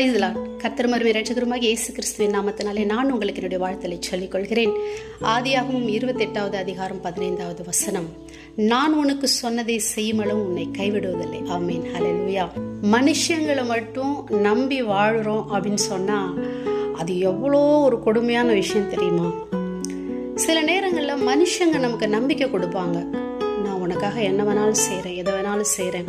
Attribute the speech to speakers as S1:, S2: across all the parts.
S1: கத்திரமருமை ரட்சகருமாக இயேசு கிறிஸ்துவின் நாமத்தினாலே நான் உங்களுக்கு என்னுடைய வாழ்த்தலை சொல்லிக்கொள்கிறேன். ஆதியாகவும் இருபத்தெட்டாவது அதிகாரம் பதினைந்தாவது வசனம். நான் உனக்கு சொன்னதை செய்யுமளவும் உன்னை கைவிடுவதில்லை. ஆமீன். ஹalleluya மனுஷங்களை மட்டும் நம்பி வாழ்கிறோம் அப்படின்னு சொன்னால் அது எவ்வளோ ஒரு கொடுமையான விஷயம் தெரியுமா? சில நேரங்களில் மனுஷங்க நமக்கு நம்பிக்கை கொடுப்பாங்க. நான் உனக்காக என்ன வேணாலும் செய்கிறேன் எதை வேணாலும் செய்கிறேன்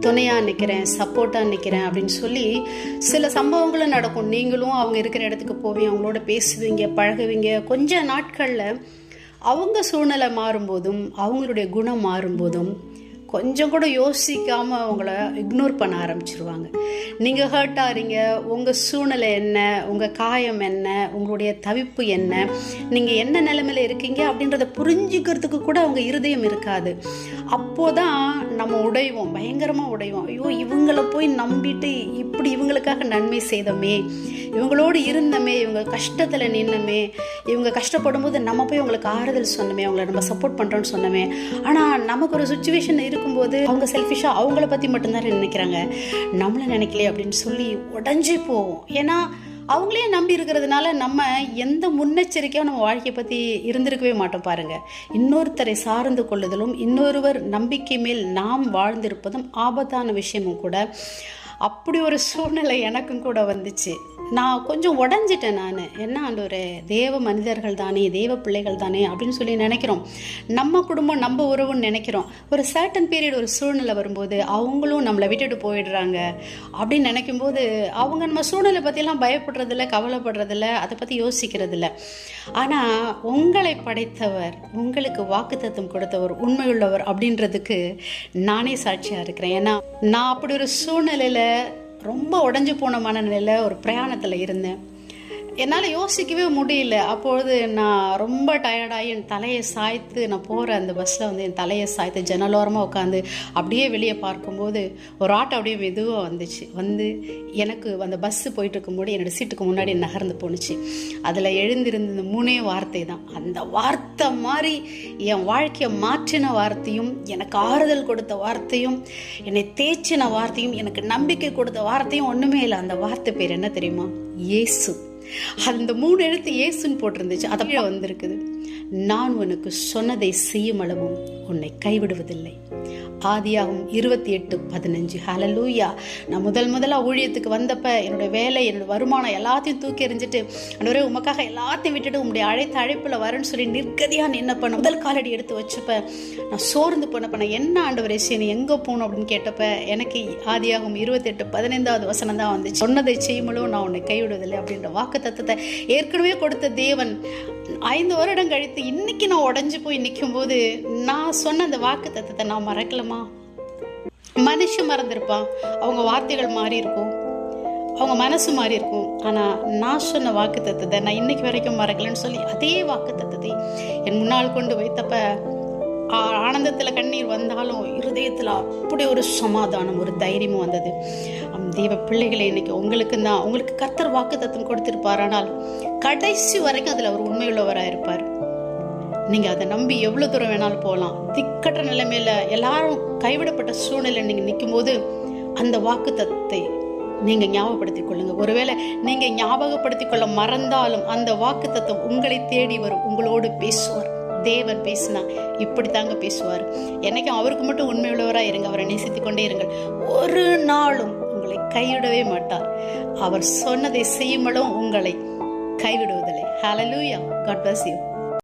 S1: துணையாக நிற்கிறேன் சப்போர்ட்டாக நிற்கிறேன் அப்படின்னு சொல்லி சில சம்பவங்களும் நடக்கும். நீங்களும் அவங்க இருக்கிற இடத்துக்கு போவீங்க அவங்களோட பேசுவீங்க பழகுவீங்க. கொஞ்ச நாட்களில் அவங்க சூழ்நிலை மாறும்போதும் அவங்களுடைய குணம் மாறும்போதும் கொஞ்சம் கூட யோசிக்காமல் அவங்கள இக்னோர் பண்ண ஆரம்பிச்சிருவாங்க. நீங்கள் ஹர்ட் ஆகிறீங்க உங்கள் சூழ்நிலை என்ன உங்கள் காயம் என்ன உங்களுடைய தவிப்பு என்ன நீங்கள் என்ன நிலைமையில் இருக்கீங்க அப்படின்றத புரிஞ்சுக்கிறதுக்கு கூட அவங்க இருதயம் இருக்காது. அப்போதான் நம்ம உடைவோம் பயங்கரமாக உடைவோம். ஐயோ இவங்களை போய் நம்பிட்டு இப்படி இவங்களுக்காக நன்மை செய்தோமே இவங்களோடு இருந்தமே இவங்க கஷ்டத்தில் நின்னமே இவங்க கஷ்டப்படும் போது நம்ம போய் அவங்களுக்கு ஆறுதல் சொன்னோமே அவங்கள நம்ம சப்போர்ட் பண்ணுறோன்னு சொன்னோமே. ஆனால் நமக்கு ஒரு சுச்சுவேஷன் இருக்கும்போது அவங்க செல்ஃபிஷாக அவங்கள பற்றி மட்டும்தான் நினைக்கிறாங்க. நம்மளை நினைக்கலையே அப்படின்னு சொல்லி உடஞ்சி போவோம். ஏன்னா அவங்களே நம்பி இருக்கிறதுனால நம்ம எந்த முன்னெச்சரிக்கையும் நம்ம வாழ்க்கையை பற்றி இருந்திருக்கவே மாட்டோம் பாருங்கள் இன்னொருத்தரை சார்ந்து கொள்ளுதலும் இன்னொருவர் நம்பிக்கை மேல் நாம் வாழ்ந்திருப்பதும் ஆபத்தான விஷயமும் கூட அப்படி ஒரு சூழ்நிலை எனக்கும் கூட வந்துச்சு. நான் கொஞ்சம் உடஞ்சிட்டேன் நான். என்ன ஆண்டோரே தேவ மனிதர்கள் தானே தேவ பிள்ளைகள் தானே அப்படின்னு சொல்லி நினைக்கிறோம். நம்ம குடும்பம் நம்ம உறவுன்னு நினைக்கிறோம். ஒரு சர்டன் பீரியட் ஒரு சூழ்நிலை வரும்போது அவங்களும் நம்மளை விட்டுட்டு போயிடுறாங்க. அப்படின்னு நினைக்கும் போது அவங்க நம்ம சூழ்நிலை பற்றிலாம் பயப்படுறதில்ல கவலைப்படுறதில்ல அதை பற்றி யோசிக்கிறதில்ல. ஆனால் உங்களை படைத்தவர் உங்களுக்கு வாக்குத்தத்தம் கொடுத்தவர் உண்மையுள்ளவர் அப்படின்றதுக்கு நானே சாட்சியாக இருக்கிறேன். ஏன்னா நான் அப்படி ஒரு சூழ்நிலையில் ரொம்ப உடஞ்சி போன மனநிலையில் ஒரு பிரயாணத்தில் இருந்தேன். என்னால் யோசிக்கவே முடியல. அப்பொழுது நான் ரொம்ப டயர்டாகி என் தலையை சாய்த்து நான் போகிற அந்த பஸ்ஸில் வந்து என் தலையை சாய்த்து ஜன்னலோரமாக உட்காந்து அப்படியே வெளியே பார்க்கும்போது ஒரு ஆட்டோ அப்படியே மெதுவாக வந்துச்சு. வந்து எனக்கு அந்த பஸ்ஸு போயிட்டு இருக்கும்போது என்னோடய சீட்டுக்கு முன்னாடி நகர்ந்து போணுச்சு. அதில் எழுந்திருந்த இந்த மூணே வார்த்தை தான். அந்த வார்த்தை மாதிரி என் வாழ்க்கையை மாற்றின வார்த்தையும் எனக்கு ஆறுதல் கொடுத்த வார்த்தையும் என்னை தேய்ச்சின வார்த்தையும் எனக்கு நம்பிக்கை கொடுத்த வார்த்தையும் ஒன்றுமே இல்லை. அந்த வார்த்தை பேர் என்ன தெரியுமா? இயேசு. அந்த மூணு எழுத்து இயேசுன்னு போட்டிருந்துச்சு. அதை வந்திருக்குது. நான் உனக்கு சொன்னதை செய்யும் அளவும் உன்னை கைவிடுவதில்லை. ஆதியாகும் இருபத்தி எட்டு பதினஞ்சு. ஹலலூயா நான் முதல் முதலாக ஊழியத்துக்கு வந்தப்ப என்னோட வேலை என்னோட வருமானம் எல்லாத்தையும் தூக்கி எறிஞ்சிட்டு அன்றவரே உமக்காக எல்லாத்தையும் விட்டுட்டு உங்களுடைய அழைத்த அழைப்பில் வரேன்னு சொல்லி நிற்கதியாக என்ன பண்ண முதல் காலடி எடுத்து வச்சப்ப நான் சோர்ந்து போனப்ப நான் என்ன ஆண்டவரே சரி எங்கே போகணும் அப்படின்னு கேட்டப்ப எனக்கு ஆதியாகும் இருபத்தெட்டு பதினைந்தாவது வசனம் தான் வந்துச்சு. சொன்னதை செய்யுமளோ நான் உன்னை கைவிடுவதில்லை அப்படின்ற வாக்கு தத்துவத்தை ஏற்கனவே கொடுத்த தேவன் ஐந்து வருடம் கழித்து இன்னைக்கு நான் உடஞ்சி போய் நிற்கும் போது நான் சொன்ன அந்த வாக்கு தத்துவத்தை நான் மறக்கலாமா? மனுஷன் மறந்துருப்பான். அவங்க வார்த்தைகள் மாறி இருக்கும். அவங்க மனசு மாறி இருக்கும். ஆனால் நான் சொன்ன வாக்கு தத்துவத்தை நான் இன்னைக்கு வரைக்கும் மறக்கலன்னு சொல்லி அதே வாக்கு தத்துவத்தை என் முன்னால் கொண்டு வைத்தப்ப ஆனந்தத்தில் கண்ணீர் வந்தாலும் இருதயத்தில் அப்படி ஒரு சமாதானம் ஒரு தைரியமும் வந்தது. தெய்வ பிள்ளைகளை இன்னைக்கு உங்களுக்கு தான் உங்களுக்கு கர்த்தர் வாக்கு தத்துவம் கொடுத்திருப்பார் ஆனால் கடைசி வரைக்கும் அதில் அவர் உண்மையுள்ளவராக இருப்பார். நீங்கள் அதை நம்பி எவ்வளோ தூரம் வேணாலும் போகலாம். திக்கற்ற நிலைமையில் எல்லாரும் கைவிடப்பட்ட சூழ்நிலை நீங்கள் நிற்கும் போது அந்த வாக்கு தத்தை நீங்கள் ஞாபகப்படுத்திக் கொள்ளுங்கள் ஒருவேளை நீங்கள் ஞாபகப்படுத்திக் கொள்ள மறந்தாலும் அந்த வாக்கு தத்துவம் உங்களை தேடி வரும் உங்களோடு பேசுவார். தேவன் பேசினா இப்படி தாங்க பேசுவார். என்னைக்கும் அவருக்கு மட்டும் உண்மையுள்ளவராக இருங்க. அவரை நேசித்து கொண்டே இருங்கள். ஒரு நாளும் உங்களை கைவிடவே மாட்டார். அவர் சொன்னதை செய்யுமலும் உங்களை கைவிடுவதில்லை. Hallelujah God bless you